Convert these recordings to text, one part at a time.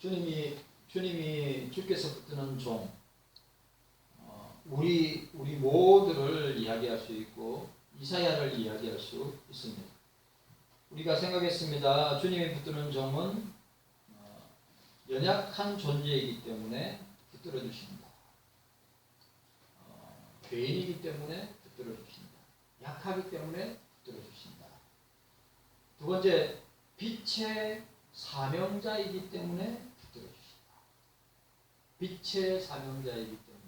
주님이 주님이 주께서 붙드는 종 어, 우리 우리 모두를 이야기할 수 있고 이사야를 이야기할 수 있습니다. 우리가 생각했습니다. 주님이 붙드는 종은 어, 연약한 존재이기 때문에 붙들어 주십니다. 어, 죄인이기 때문에 붙들어 주십니다. 약하기 때문에 붙들어 주십니다. 두 번째 빛의 사명자이기 때문에. 빛의 사명자이기 때문에.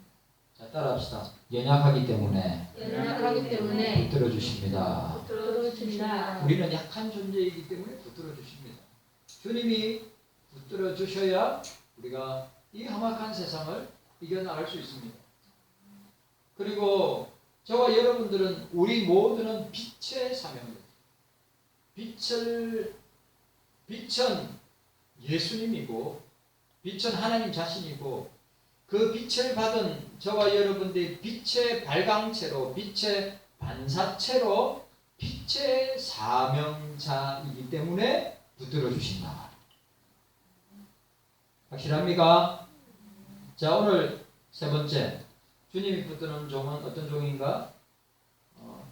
자, 따라합시다. 연약하기 때문에 연약하기 때문에 붙들어 주십니다. 들어주신다. 우리는 약한 존재이기 때문에 붙들어 주십니다. 주님이 붙들어 주셔야 우리가 이 험악한 세상을 이겨나갈 수 있습니다. 그리고 저와 여러분들은 우리 모두는 빛의 사명입니다. 빛을 빛은 예수님이고 빛은 하나님 자신이고 그 빛을 받은 저와 여러분들이 빛의 발광체로 빛의 반사체로 빛의 사명자이기 때문에 붙들어 주신다. 확실합니까? 자 오늘 세 번째 주님이 붙드는 종은 어떤 종인가? 어,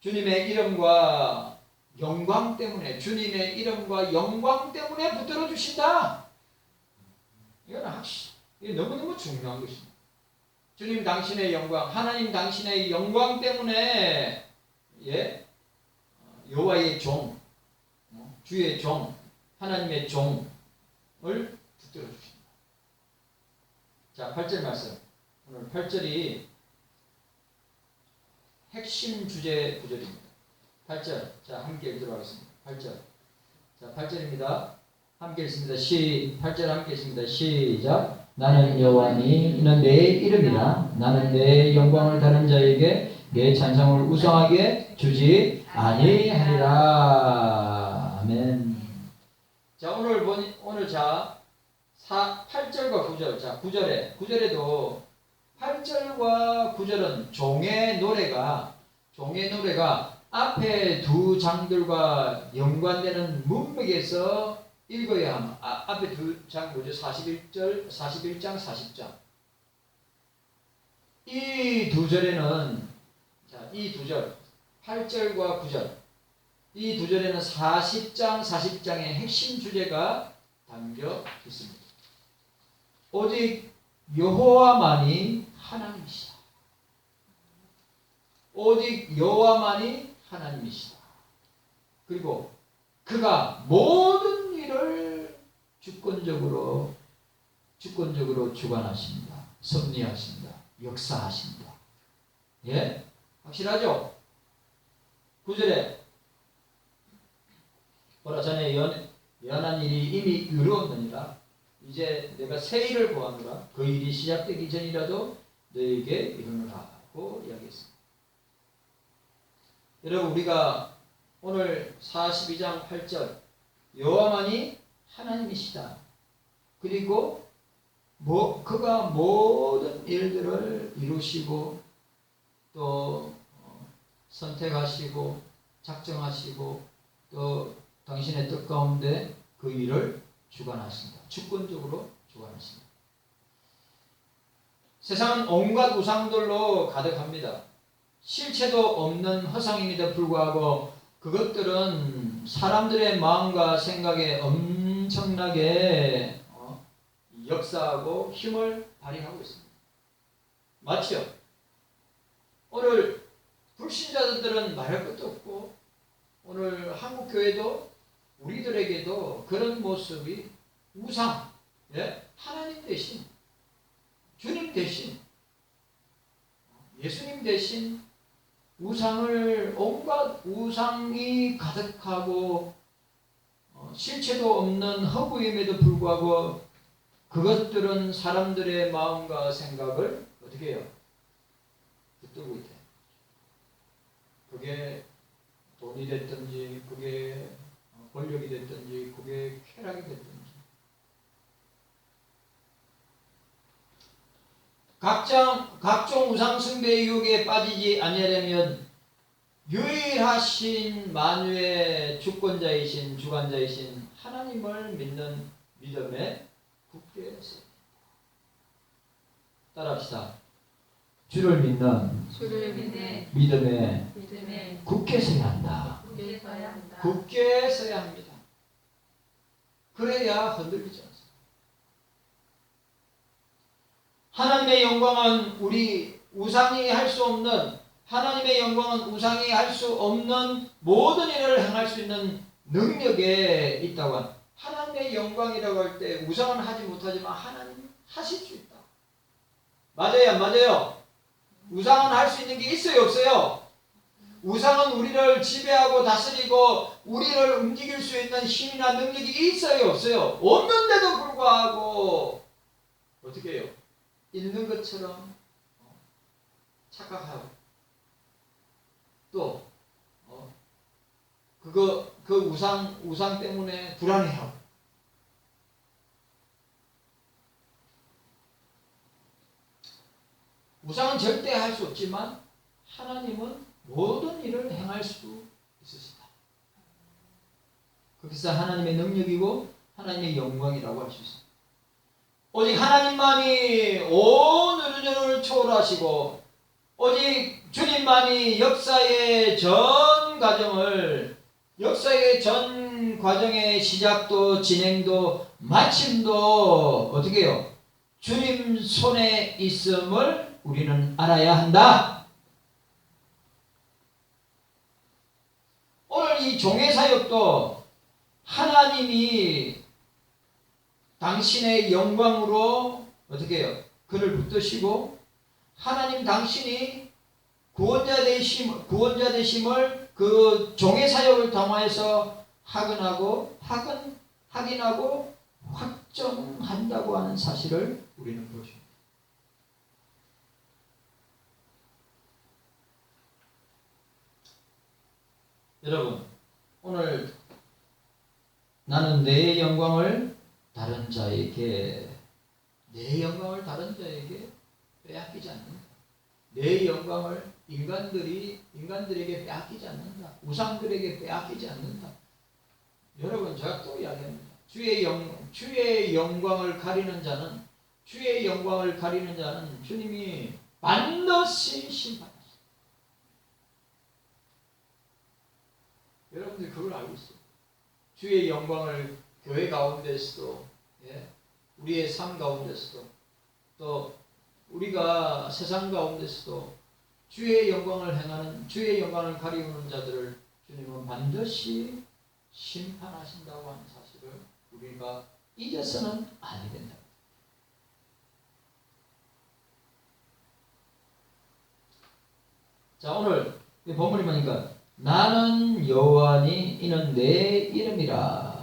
주님의 이름과 영광 때문에 주님의 이름과 영광 때문에 붙들어 주신다. 이게 너무너무 중요한 것입니다. 주님 당신의 영광, 하나님 당신의 영광 때문에 예 어, 여호와의 종, 어, 주의 종, 하나님의 종을 붙들어 주신다. 자, 8절 말씀. 오늘 8절이 핵심 주제 구절입니다. 8절. 자, 함께 읽도록 하겠습니다. 8절. 자, 8절입니다. 함께 읽습니다. 시 8절 함께 읽습니다. 시작. 나는 여호와니 이는 내 이름이라 나는 내 영광을 다른 자에게 내 찬송을 우상하게 주지 아니하리라. 아멘. 자, 오늘 본 오늘 자 4, 8절과 9절. 자, 9절에 9절에도 8절과 9절은 종의 노래가 종의 노래가 앞에 두 장들과 연관되는 문맥에서 읽어야 합니다. 아, 앞에 두장 뭐죠? 41절, 41장, 40장. 이 두 절에는 자, 이 두 절, 8절과 9절. 이 두 절에는 40장, 40장의 핵심 주제가 담겨 있습니다. 오직 여호와만이 하나님이시다. 오직 여호와만이 하나님이시다. 그리고 그가 모든 일을 주권적으로 주권적으로 주관하십니다. 섭리하십니다. 역사하십니다. 예? 확실하죠? 9절에 보라 전에 연, 연한 일이 이미 이루었느니라 이제 내가 새 일을 보아노라 그 일이 시작되기 전이라도 너에게 이르노라고 이야기했습니다. 여러분 우리가 오늘 42장 8절 여호와만이 하나님이시다. 그리고 뭐 그가 모든 일들을 이루시고 또 어, 선택하시고 작정하시고 또 당신의 뜻 가운데 그 일을 주관하십니다. 주권적으로 주관하십니다. 세상은 온갖 우상들로 가득합니다. 실체도 없는 허상임에도 불구하고 그것들은 사람들의 마음과 생각에 엄청나게 어, 역사하고 힘을 발휘하고 있습니다. 맞죠? 오늘 불신자들은 말할 것도 없고 오늘 한국 교회도 우리들에게도 그런 모습이 우상, 예? 하나님 대신 주님 대신 예수님 대신 우상을 온갖 우상이 가득하고 어, 실체도 없는 허구임에도 불구하고 그것들은 사람들의 마음과 생각을 어떻게 해요? 붙들고 있대. 그게 돈이 됐든지 그게 어, 권력이 됐든지 그게 쾌락이 됐든지 각종 각종 우상 숭배의 유혹에 빠지지 아니하려면 유일하신 만유의 주권자이신 주관자이신 하나님을 믿는 믿음에 굳게 된다. 따라합시다. 주를 믿는 주를 믿는 믿음에 믿음에 굳게 서야 한다. 굳게 서야 한다. 굳게 서야 합니다. 그래야 흔들리지 않습니다. 하나님의 영광은 우리 우상이 할 수 없는 하나님의 영광은 우상이 할 수 없는 모든 일을 행할 수 있는 능력에 있다고 합니다. 하나님의 영광이라고 할 때 우상은 하지 못하지만 하나님 하실 수 있다. 맞아요, 안 맞아요? 우상은 할 수 있는 게 있어요, 없어요? 우상은 우리를 지배하고 다스리고 우리를 움직일 수 있는 힘이나 능력이 있어요, 없어요? 없는데도 불구하고 어떻게 해요? 있는 것처럼 어, 착각하고 또 어, 그거 그 우상 우상 때문에 불안해하고 우상은 절대 할 수 없지만 하나님은 모든 일을 행할 수 있으시다. 그래서 하나님의 능력이고 하나님의 영광이라고 할 수 있습니다. 오직 하나님만이 온宇宙을 초월하시고 오직 주님만이 역사의 전 과정을 역사의 전 과정의 시작도 진행도 마침도 어떻게 해요? 주님 손에 있음을 우리는 알아야 한다. 오늘 이 종의 사역도 하나님이 당신의 영광으로 어떻게 해요? 그를 붙드시고 하나님 당신이 구원자 되심 구원자 되심을 그 종의 사역을 통하여서 확인하고 확인 확인하고 확정한다고 하는 사실을 우리는 보십니다. 여러분 오늘 나는 내 영광을 다른 자에게 내 영광을 다른 자에게 빼앗기지 않는다. 내 영광을 인간들이 인간들에게 빼앗기지 않는다. 우상들에게 빼앗기지 않는다. 여러분 제가 또 이야기합니다. 주의 영 주의 영광을 가리는 자는 주의 영광을 가리는 자는 주님이 반드시 심판하신다. 여러분들 그걸 알고 있어요. 주의 영광을 교회 가운데서도 예, 우리의 삶 가운데서도 또 우리가 세상 가운데서도 주의 영광을 행하는 주의 영광을 가리우는 자들을 주님은 반드시 심판하신다고 하는 사실을 우리가 잊어서는 아니 된다. 자 오늘 이 본문이 보니까 나는 여호와니 이는 내 이름이라.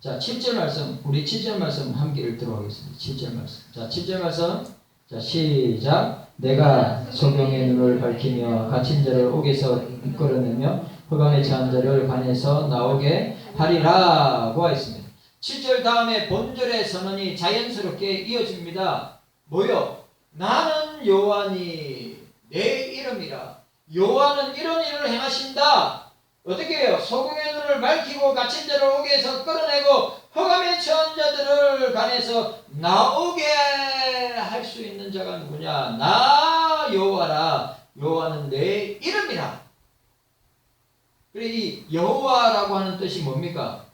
자 7절 말씀 우리 7절 말씀 함께 읽도록 하겠습니다. 7절 말씀. 자 7절 말씀. 자 시작. 내가 소경의 눈을 밝히며 갇힌 자를 옥에서 이끌어내며 흑암에 처한 자를 관에서 나오게 하리라 고 하였습니다. 7절 다음에 본절의 선언이 자연스럽게 이어집니다. 뭐요? 나는 여호와니 내 이름이라. 여호와는 이런 일을 행하신다. 어떻게 해요? 소금의 눈을 밝히고 갇힌 자를 옥에서 끌어내고 흑암에 처한 자들을 간에서 나오게 할 수 있는 자가 누구냐? 나 여호와라. 여호와는 내 이름이라. 그래 이 여호와라고 하는 뜻이 뭡니까?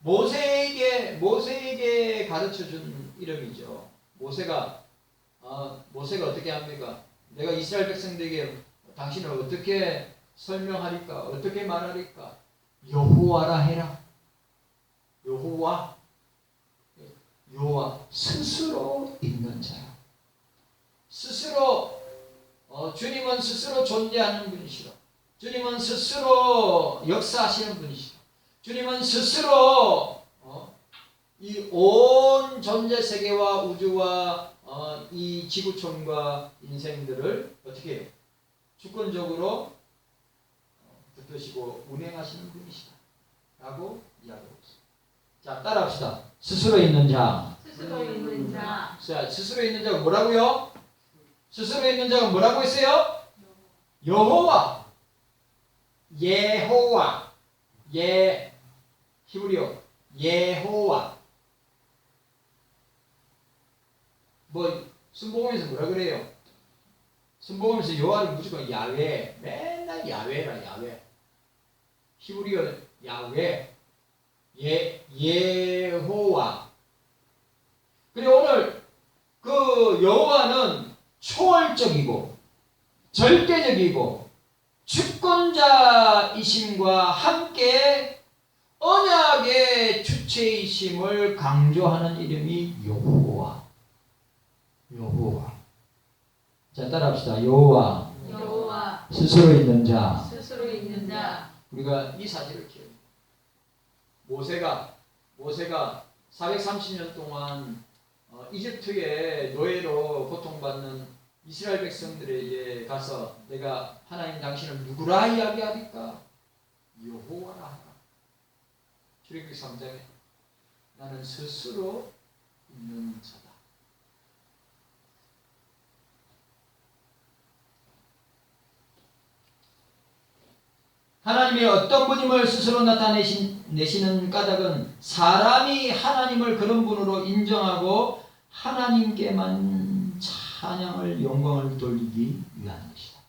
모세에게 모세에게 가르쳐 준 이름이죠. 모세가 어, 모세가 어떻게 합니까? 내가 이스라엘 백성들에게 당신을 어떻게 설명하리까? 어떻게 말하리까? 여호와라 해라. 여호와 여호와 스스로 있는 자야. 스스로 어, 주님은 스스로 존재하는 분이시라. 주님은 스스로 역사하시는 분이시라. 주님은 스스로 어, 이온 전체 세계와 우주와 어, 이 지구촌과 인생들을 어떻게 해요? 주권적으로 어, 붙드시고 운행하시는 분이시다. 라고 이야기하고 있습니다. 자, 따라합시다. 스스로 있는 자. 스스로 있는 자 자, 스스로 있는 자가 뭐라고요? 스스로 있는 자가 뭐라고 했어요? 여호와. 예호와. 예 히브리어 예호와. 뭐 순복음에서 뭐라 그래요? 순복음에서 여호와를 무조건 야외 맨날 야외라 야외 히브리어 야외 예 예호와 그리고 오늘 그 여호와는 초월적이고 절대적이고 주권자이심과 함께 언약의 주체이심을 강조하는 이름이 여호와. 여호와. 자 따라합시다. 여호와. 여호와 스스로 있는 자. 우리가 이 사실을 기억해. 모세가 모세가 430년 동안 어, 이집트의 노예로 고통받는 이스라엘 백성들에게 가서 내가 하나님 당신을 누구라 이야기하리까? 여호와라 하라. 출애굽기 3장에 나는 스스로 있는 자다. 하나님이 어떤 분임을 스스로 나타내시는 까닭은 사람이 하나님을 그런 분으로 인정하고 하나님께만 찬양을 영광을 돌리기 위한 것이다.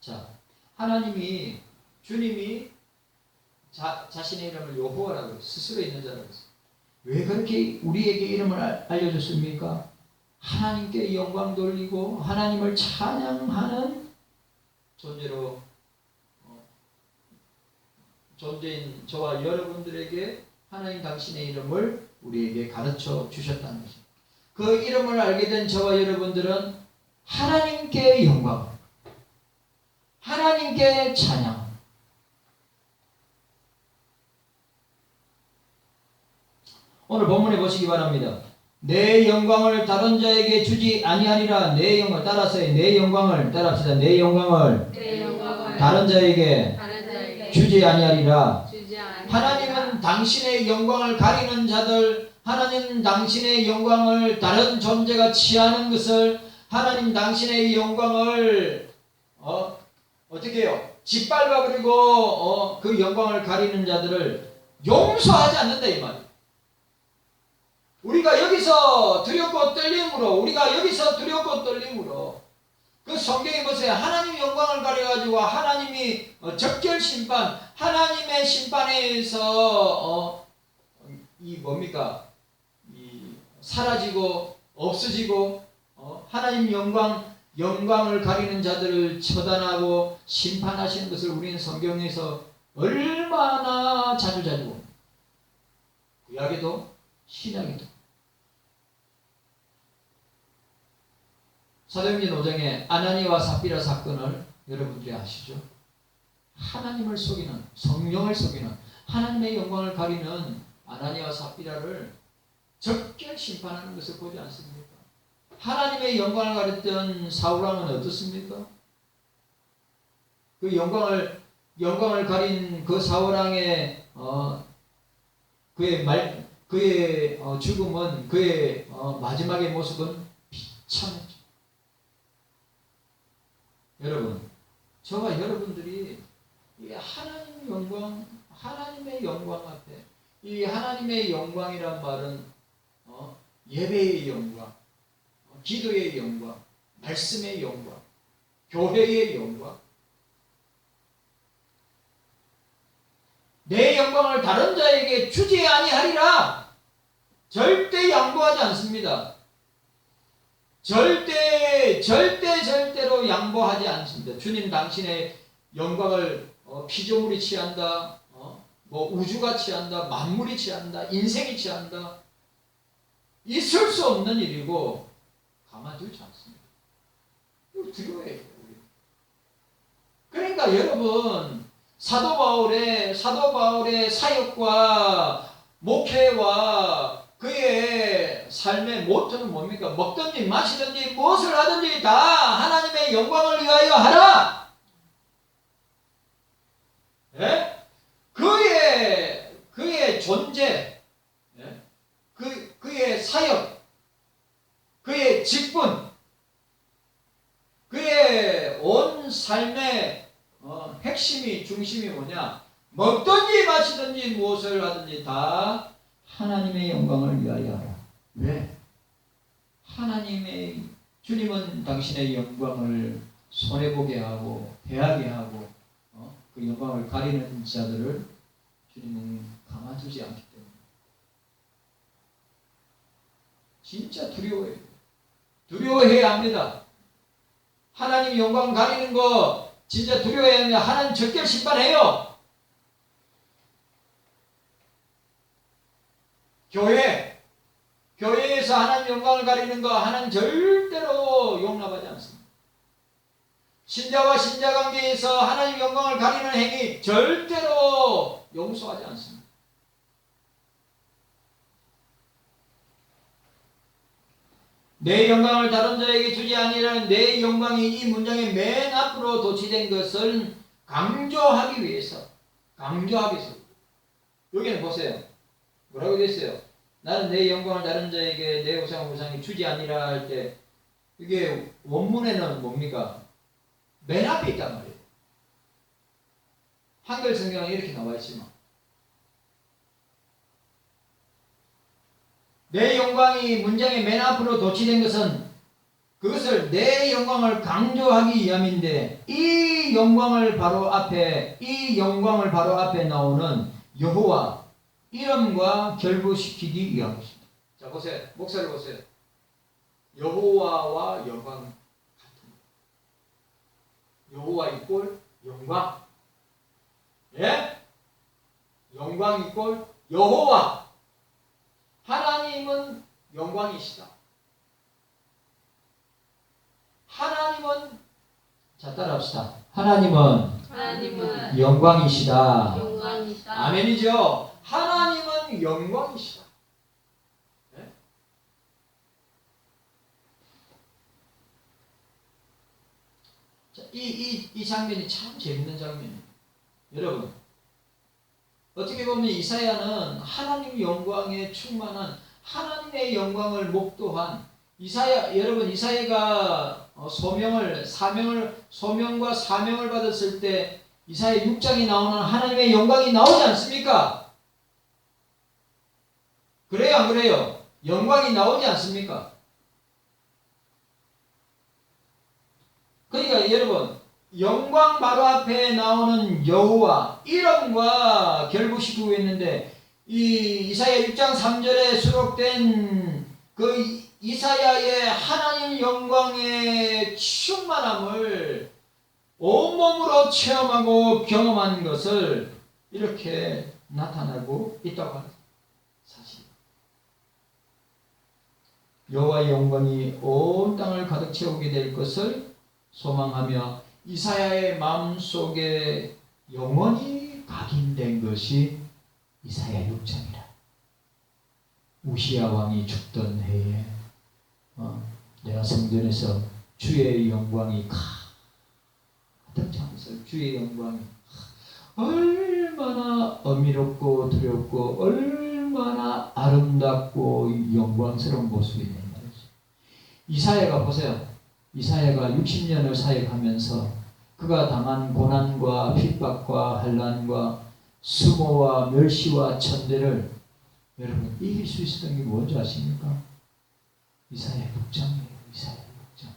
자, 하나님이 주님이 자, 자신의 이름을 여호와라고 스스로 있는 자라고. 왜 그렇게 우리에게 이름을 알- 알려줬습니까? 하나님께 영광 돌리고 하나님을 찬양하는 존재로 어, 존재인 저와 여러분들에게 하나님 당신의 이름을 우리에게 가르쳐 주셨다는 것입니다. 그 이름을 알게 된 저와 여러분들은 하나님께 영광, 하나님께 찬양. 오늘 본문에 보시기 바랍니다. 내 영광을 다른 자에게 주지 아니하리라. 내 영광 따라서의 내 영광을 따라합시다. 내 영광을 내 영광을 다른 자에게 다른 자에게 주지 아니하리라. 주지 하나님은 당신의 영광을 가리는 자들, 하나님 당신의 영광을 다른 존재가 취하는 것을 하나님 당신의 영광을 어 어떻게 해요? 짓밟아 버리고 어, 그 영광을 가리는 자들을 용서하지 않는다 이 말이에요. 우리가 여기서 두렵고 떨림으로 우리가 여기서 두렵고 떨림으로 그 성경에 보세요. 하나님 영광을 가려가지고 하나님이 어, 적결 심판, 하나님의 심판에 의해서 어, 이 뭡니까? 이 사라지고 없어지고 어, 하나님 영광 영광을 가리는 자들을 처단하고 심판하시는 것을 우리는 성경에서 얼마나 자주 자주 봅니다. 구약에도 신약에도 사도행전 5장의 아나니와 삽비라 사건을 여러분들이 아시죠? 하나님을 속이는 성령을 속이는 하나님의 영광을 가리는 아나니와 삽비라를 적결 심판하는 것을 보지 않습니까? 하나님의 영광을 가렸던 사울왕은 어떻습니까? 그 영광을 영광을 가린 그 사울왕의 어, 그의 말 그의 어, 죽음은 그의 어, 마지막의 모습은 비참했죠. 여러분, 저와 여러분들이 이 하나님 영광, 하나님의 영광 앞에 이 하나님의 영광이란 말은 어, 예배의 영광, 어, 기도의 영광, 말씀의 영광, 교회의 영광. 내 영광을 다른 자에게 주지 아니하리라. 절대 양보하지 않습니다. 절대 절대 절대로 양보하지 않습니다. 주님 당신의 영광을 어, 피조물이 취한다. 어, 뭐 우주가 취한다. 만물이 취한다. 인생이 취한다. 있을 수 없는 일이고 가만두지 않습니다. 두려워해요. 그러니까 여러분 사도 바울의 사도 바울의 사역과 목회와 그의 삶의 모토는 뭡니까? 먹든지 마시든지 무엇을 하든지 다 하나님의 영광을 위하여 하라. 예? 그의 그의 존재, 예? 그 그의 사역, 그의 직분, 그의 온 삶의 어, 핵심이 중심이 뭐냐? 먹든지 마시든지 무엇을 하든지 다 하나님의 영광을 위하여 하라. 왜? 하나님의 주님은 당신의 영광을 손해보게 하고 대하게 하고 어? 그 영광을 가리는 자들을 주님은 가만두지 않기 때문에 진짜 두려워해요. 두려워해야 합니다. 하나님 영광 가리는 거 진짜 두려워해야 합니다. 하나님 적결 심판해요. 교회 교회에서 하나님 영광을 가리는 거 하나님 절대로 용납하지 않습니다. 신자와 신자 관계에서 하나님 영광을 가리는 행위 절대로 용서하지 않습니다. 내 영광을 다른 자에게 주지 아니라는 내 영광이 이 문장의 맨 앞으로 도치된 것을 강조하기 위해서 강조하기 위해서 여기는 보세요. 뭐라고 됐어요? 나는 내 영광을 다른 자에게 내 우상 우상이 주지 아니라 할 때 이게 원문에는 뭡니까? 맨 앞에 있단 말이에요. 한글 성경은 이렇게 나와 있지만 내 영광이 문장의 맨 앞으로 도치된 것은 그것을 내 영광을 강조하기 위함인데 이 영광을 바로 앞에 이 영광을 바로 앞에 나오는 여호와 이름과 결부시키기 위한 것입니다. 자 보세요. 목사를 보세요. 여호와와 영광 같은 여호와 이꼴 영광. 예? 영광 이꼴 여호와. 하나님은 영광이시다. 하나님은 자 따라합시다. 하나님은 하나님은 영광이시다. 영광이시다. 아멘이죠. 하나님은 영광이시다. 네? 자, 이, 이, 이 장면이 참 재밌는 장면이에요. 여러분, 어떻게 보면 이사야는 하나님 영광에 충만한 하나님의 영광을 목도한 이사야 여러분 이사야가 어, 소명을 사명을 소명과 사명을 받았을 때 이사야 6장에 나오는 하나님의 영광이 나오지 않습니까? 그래요 안 그래요? 영광이 나오지 않습니까? 그러니까 여러분 영광 바로 앞에 나오는 여호와 이름과 결부시키고 있는데 이 이사야 6장 3절에 수록된 그 이사야의 하나님 영광의 충만함을 온몸으로 체험하고 경험한 것을 이렇게 나타나고 있다고 사실. 여호와의 영광이 온 땅을 가득 채우게 될 것을 소망하며 이사야의 마음 속에 영원히 각인된 것이 이사야 6장이라. 우시야 왕이 죽던 해에 어, 내가 성전에서 주의 영광이 가득 찬것을 주의 영광이 얼마나 어미롭고 두렵고 얼마나 아름답고 영광스러운 모습이 있는 말이죠. 이사야가 보세요. 이사야가 60년을 사역하면서 그가 당한 고난과 핍박과 환란과 수모와 멸시와 천대를 여러분 이길 수 있었던 게 뭔지 아십니까? 이사야 6장이에요. 이사야 6장.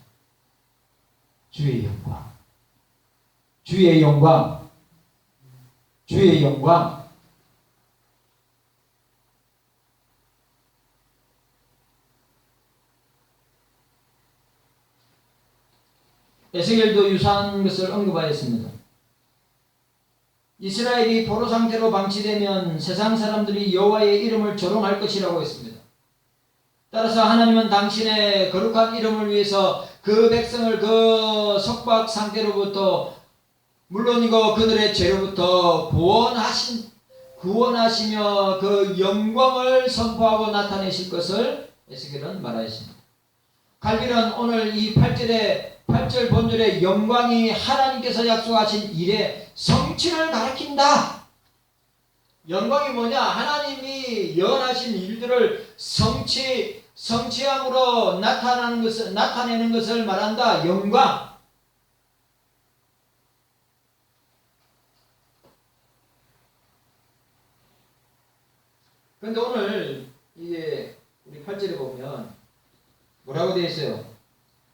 주의 영광. 주의 영광. 주의 영광. 에스겔도 유사한 것을 언급하였습니다. 이스라엘이 포로 상태로 방치되면 세상 사람들이 여호와의 이름을 조롱할 것이라고 했습니다. 따라서 하나님은 당신의 거룩한 이름을 위해서 그 백성을 그 속박 상태로부터 물론이고 그들의 죄로부터 구원하신 구원하시며 그 영광을 선포하고 나타내실 것을 에스겔은 말하였습니다. 갈비는 오늘 이 8절에 8절 본절의 영광이 하나님께서 약속하신 일의 성취를 가리킨다. 영광이 뭐냐? 하나님이 예언하신 일들을 성취 성취함으로 나타나는 것을 나타내는 것을 말한다. 영광. 그런데 오늘 이게 우리 8절에 보면 뭐라고 되어 있어요?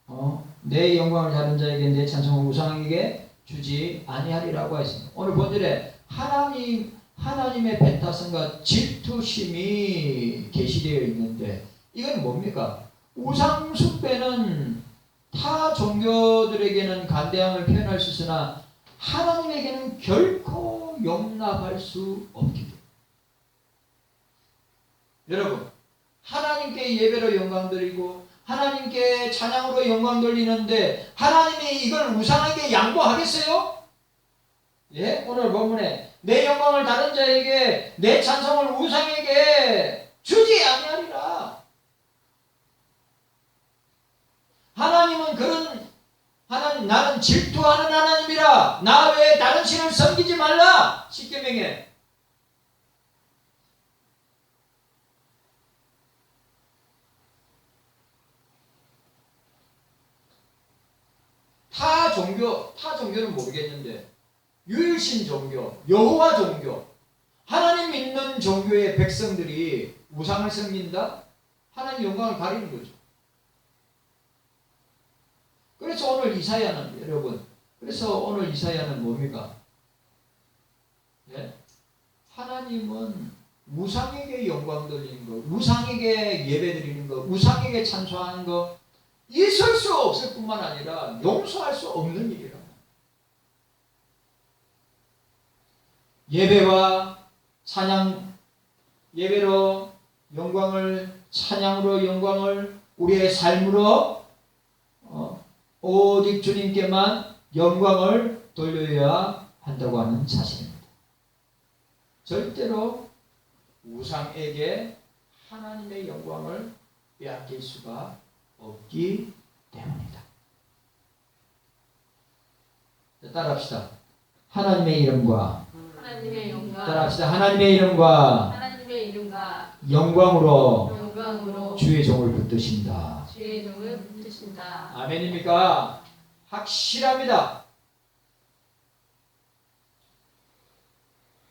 어, 내 영광을 다른 자에게 내 찬송을 우상에게 주지 아니하리라고 했습니다. 오늘 본절에 하나님 하나님의 벤타성과 질투심이 계시되어 있는데 이건 뭡니까? 우상 숭배는 타 종교들에게는 간대함을 표현할 수 있으나 하나님에게는 결코 용납할 수 없기 때문에 여러분 하나님께 예배로 영광 드리고 하나님께 찬양으로 영광 돌리는데 하나님이 이걸 우상에게 양보하겠어요? 예? 오늘 본문에 내 영광을 다른 자에게 내 찬송을 우상에게 주지 아니하리라. 하나님은 그런 하나님 나는 질투하는 하나님이라 나 외에 다른 신을 섬기지 말라. 십계명에 타 종교, 타 종교는 모르겠는데 유일신 종교, 여호와 종교, 하나님 믿는 종교의 백성들이 우상을 섬긴다? 하나님 영광을 가리는 거죠. 그래서 오늘 이사야는 여러분, 그래서 오늘 이사야는 뭡니까? 예? 하나님은 우상에게 영광 돌리는 거, 우상에게 예배 드리는 거, 우상에게 찬송하는 거, 있을 수 없을 뿐만 아니라 용서할 수 없는 일이라. 예배와 찬양, 예배로 영광을, 찬양으로 영광을 우리의 삶으로 어, 오직 주님께만 영광을 돌려야 한다고 하는 사실입니다. 절대로 우상에게 하나님의 영광을 빼앗길 수가 없기 때문이다. 자, 따라합시다. 하나님의 이름과 하나님의 영광 따라합시다. 하나님의 이름과 하나님의 이름과 영광으로 영광으로 주의 종을 붙드신다. 주의 종을 붙드신다 아멘입니까? 확실합니다.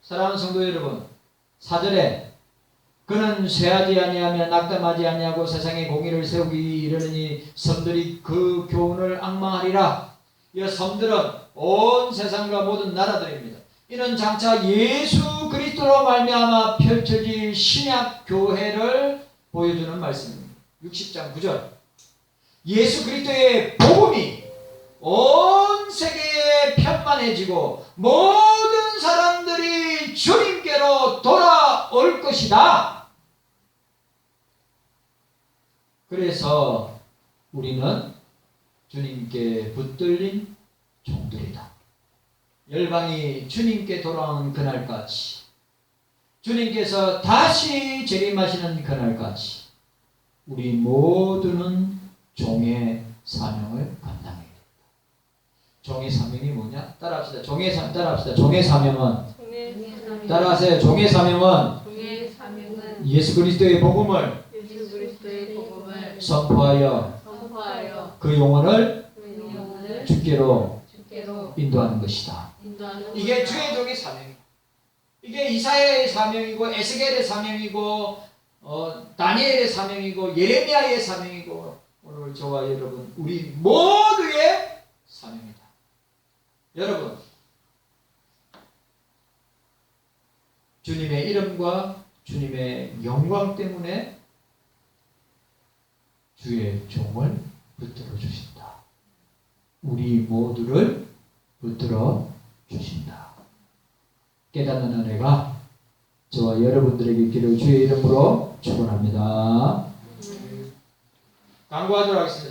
사랑하는 성도 여러분, 사절에 그는 쇠하지 아니하며 낙담하지 아니하고 세상에 공의를 세우기 이르느니 섬들이 그 교훈을 악망하리라. 이 섬들은 온 세상과 모든 나라들입니다. 이는 장차 예수 그리스도로 말미암아 펼쳐질 신약 교회를 보여주는 말씀입니다. 60장 9절. 예수 그리스도의 복음이 온 세계에 편만해지고 모든 사람들이 주님께로 돌아올 것이다. 그래서 우리는 주님께 붙들린 종들이다. 열방이 주님께 돌아오는 그날까지 주님께서 다시 재림하시는 그날까지 우리 모두는 종의 사명을 감당해야 됩니다. 종의 사명이 뭐냐? 따라합시다. 종의 사 따라합시다. 종의 사명은 따라하세요. 종의 사명은 예수 그리스도의 복음을 예수 그리스도의 복음을 선포하여 선포하여 그 영혼을 그 영혼을 주께로 주께로 인도하는 것이다. 인도하는 이게 것이다. 주의 종의 사명이에요. 이게 이사야의 사명이고 에스겔의 사명이고 어, 다니엘의 사명이고 예레미야의 사명이고 오늘 저와 여러분 우리 모두의 사명이다. 여러분 주님의 이름과 주님의 영광 때문에 주의 종을 붙들어 주신다. 우리 모두를 붙들어 주신다. 깨닫는 은혜가 저와 여러분들에게 있기를 주의 이름으로 축원합니다. 광고하도록 하겠습니다.